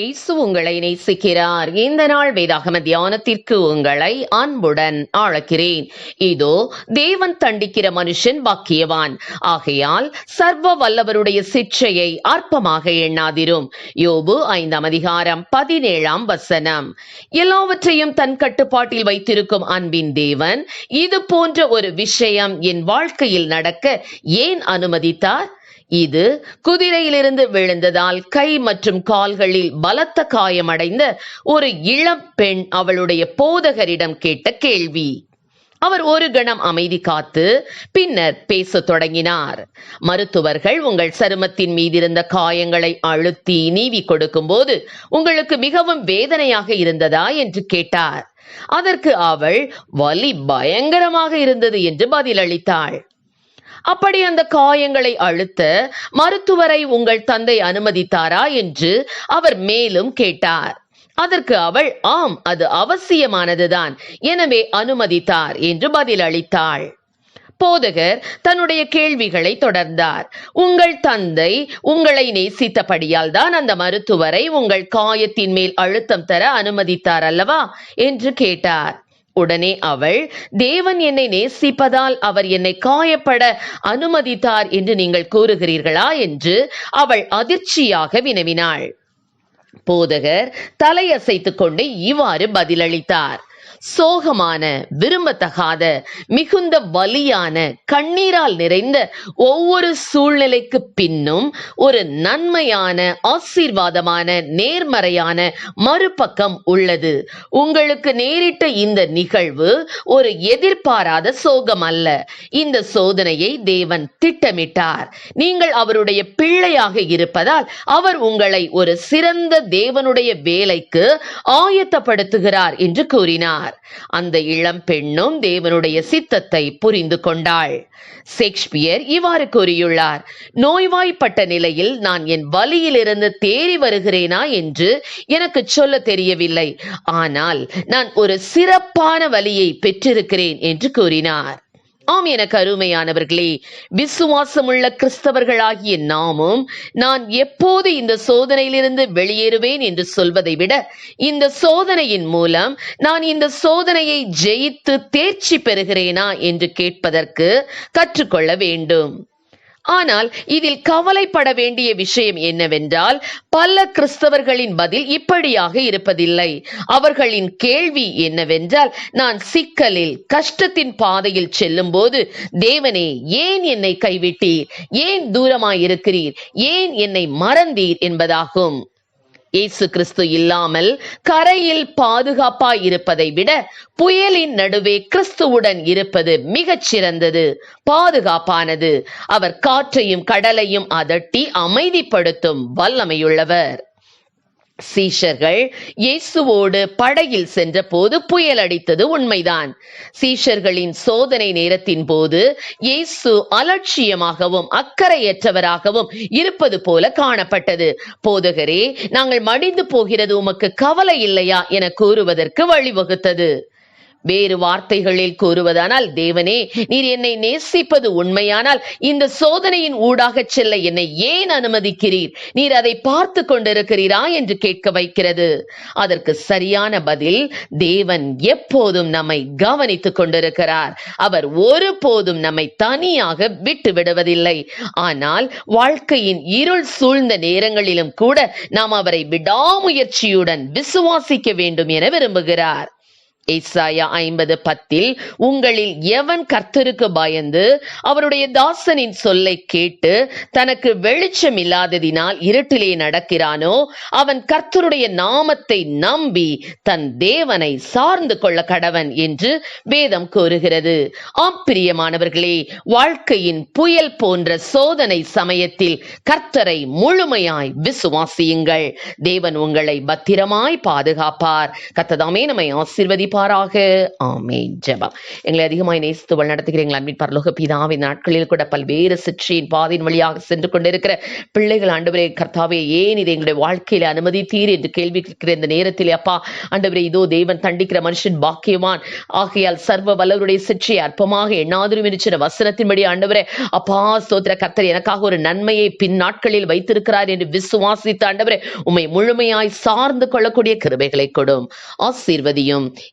இயேசு உங்களை நேசிக்கிறார். இந்த நாள் வேதாகம தியானத்திற்கு உங்களை அன்புடன் அழைக்கிறேன். இதோ தேவன் தண்டிக்கிற மனுஷன் பாக்கியவான். ஆகையால் சர்வ வல்லவருடைய சிற்றையை அற்பமாக எண்ணாதிரும். யோபு ஐந்தாம் அதிகாரம் பதினேழாம் வசனம். எல்லாவற்றையும் தன் கட்டுப்பாட்டில் வைத்திருக்கும் அன்பின் தேவன் இது போன்ற ஒரு விஷயம் என் வாழ்க்கையில் நடக்க ஏன் அனுமதித்தார்? இது குதிரையிலிருந்து விழுந்ததால் கை மற்றும் கால்களில் பலத்த காயமடைந்த ஒரு இளம் பெண் அவளுடைய போதகரிடம் கேட்ட கேள்வி. அவர் ஒரு கணம் அமைதி காத்து பின்னர் பேசத் தொடங்கினார். மருத்துவர்கள் உங்கள் சருமத்தின் மீதிருந்த காயங்களை அழுத்தி நீவி கொடுக்கும்போது உங்களுக்கு மிகவும் வேதனையாக இருந்ததா? என்று கேட்டார். அதற்கு அவள் வலி பயங்கரமாக இருந்தது என்று பதிலளித்தாள். அப்படி அந்த காயங்களை அழுத்த மருத்துவரை உங்கள் தந்தை அனுமதித்தாரா என்று அவர் மேலும் கேட்டார். அதற்கு அவள் ஆம் அது அவசியமானதுதான். எனவே அனுமதித்தார் என்று பதிலளித்தாள் போதகர் தன்னுடைய கேள்விகளை தொடர்ந்தார். உங்கள் தந்தை உங்களை நேசித்தபடியால் தான் அந்த மருத்துவரை உங்கள் காயத்தின் மேல் அழுத்தம் தர அனுமதித்தார் அல்லவா? என்று கேட்டார். உடனே அவள் தேவன் என்னை நேசிப்பதால் அவர் என்னை காயப்பட அனுமதித்தார் என்று நீங்கள் கூறுகிறீர்களா? என்று அவள் அதிர்ச்சியாக வினவினாள். போதகர் தலையசைத்துக் கொண்டு இவ்வாறு பதிலளித்தார். சோகமான விரும்பத்தகாத மிகுந்த வலியான கண்ணீரால் நிறைந்த ஒவ்வொரு சூழ்நிலைக்கு பின்னும் ஒரு நன்மையான ஆசீர்வாதமான நேர்மறையான மறுபக்கம் உள்ளது. உங்களுக்கு நேரிட்ட இந்த நிகழ்வு ஒரு எதிர்பாராத சோகம் அல்ல. இந்த சோதனையை தேவன் திட்டமிட்டார். நீங்கள் அவருடைய பிள்ளையாக இருப்பதால் அவர் உங்களை ஒரு சிறந்த தேவனுடைய வேலைக்கு ஆயத்தப்படுத்துகிறார் என்று கூறினார். அந்த இளம் பெண்ணும் தேவனுடைய சித்தத்தை புரிந்து கொண்டாள். ஷேக்ஸ்பியர் இவ்வாறு கூறியுள்ளார் நோய்வாய்ப்பட்ட நிலையில் நான் என் வலியிலிருந்து தேறி வருகிறேனா என்று எனக்கு சொல்ல தெரியவில்லை. ஆனால் நான் ஒரு சிறப்பான வலியை பெற்றிருக்கிறேன் என்று கூறினார். ஆம் எனக்கு அருமையானவர்களே விசுவாசமுள்ள கிறிஸ்தவர்களாகிய நாமும் நான் எப்போது இந்த சோதனையிலிருந்து வெளியேறுவேன் என்று சொல்வதை விட இந்த சோதனையின் மூலம் நான் இந்த சோதனையை ஜெயித்து தேர்ச்சி பெறுகிறேனா என்று கேட்பதற்கு கற்றுக்கொள்ள வேண்டும். ஆனால் இதில் கவலைப்பட வேண்டிய விஷயம் என்னவென்றால் பல கிறிஸ்தவர்களின் பதில் இப்படியாக இருப்பதில்லை. அவர்களின் கேள்வி என்னவென்றால் நான் சிக்கலில் கஷ்டத்தின் பாதையில் செல்லும்போது தேவனே ஏன் என்னை கைவிட்டீர்? ஏன் தூரமாயிருக்கிறீர்? ஏன் என்னை மறந்தீர் என்பதாகும். இயேசு கிறிஸ்து இல்லாமல் கரையில் பாதுகாப்பாய் இருப்பதை விட புயலின் நடுவே கிறிஸ்துவுடன் இருப்பது மிகச் சிறந்தது பாதுகாப்பானது. அவர் காற்றையும் கடலையும் அதட்டி அமைதிப்படுத்தும் வல்லமையுள்ளவர். சீஷர்கள் இயேசுவோடு படகில் சென்றபோது புயல் அடித்தது உண்மைதான். சீஷர்களின் சோதனை நேரத்தின் போது இயேசு அலட்சியமாகவும் அக்கறையற்றவராகவும் இருப்பது போல காணப்பட்டது. போதகரே நாங்கள் மடிந்து போகிறது உமக்கு கவலை இல்லையா என கூறுவதற்கு வழிவகுத்தது. வேறு வார்த்தைகளில் கூறுவதானால் தேவனே நீர் என்னை நேசிப்பது உண்மையானால் இந்த சோதனையின் ஊடாக செல்ல என்னை ஏன் அனுமதிக்கிறீர்? நீர் அதை பார்த்து கொண்டிருக்கிறீரா? என்று கேட்க வைக்கிறது. அதற்கு சரியான பதில் தேவன் எப்போதும் நம்மை கவனித்துக் கொண்டிருக்கிறார். அவர் ஒருபோதும் நம்மை தனியாக விட்டு விடுவதில்லை ஆனால் வாழ்க்கையின் இருள் சூழ்ந்த நேரங்களிலும் கூட நாம் அவரை விடாமுயற்சியுடன் விசுவாசிக்க வேண்டும் என விரும்புகிறார். ஏசாயா ஐம்பது பத்தில் உங்களில் எவன் கர்த்தருக்கு பயந்து அவருடைய தாசனின் சொல்லை கேட்டு தனக்கு வெளிச்சம் இல்லாததினால் இருட்டிலே நடக்கிறானோ அவன் கர்த்தருடைய நாமத்தை நம்பி தன் தேவனை சார்ந்து கொள்ள கடவன் என்று வேதம் கூறுகிறது. ஆம் பிரியமானவர்களே வாழ்க்கையின் புயல் போன்ற சோதனை சமயத்தில் கர்த்தரை முழுமையாய் விசுவாசியுங்கள். தேவன் உங்களை பத்திரமாய் பாதுகாப்பார். கத்ததாமே நம்மை ஆசிர்வதி ஆசீர்வதிப்பாராக ஆமே ஜெபம் எங்களை அதிகமாய் நேசித்து வழிநடத்துகிறீங்களா அன்பின் பரலோக பிதாவின் நாட்களில் கூட பல்வேறு சிற்றையின் பாதையின் வழியாக சென்று கொண்டிருக்கிற பிள்ளைகள் ஆண்டவரே கர்த்தாவே ஏன் இதை எங்களுடைய வாழ்க்கையில அனுமதித்தீர் என்று கேள்வி கேட்கிற இந்த நேரத்தில் அப்பா ஆண்டவரே இதோ தேவன் தண்டிக்கிற மனுஷன் பாக்கியவான். ஆகையால் சர்வ வல்லவருடைய சிற்றை அற்பமாக எண்ணாதிரும் இருச்சின வசனத்தின்படி ஆண்டவரே அப்பா ஸ்தோத்திர கர்த்தர் எனக்காக ஒரு நன்மையை பின் நாட்களில் வைத்திருக்கிறார் என்று விசுவாசித்த ஆண்டவரே உம்மை முழுமையாய் சார்ந்து கொள்ளக்கூடிய கிருபைகளை கொடும். ஆசீர்வதியும்.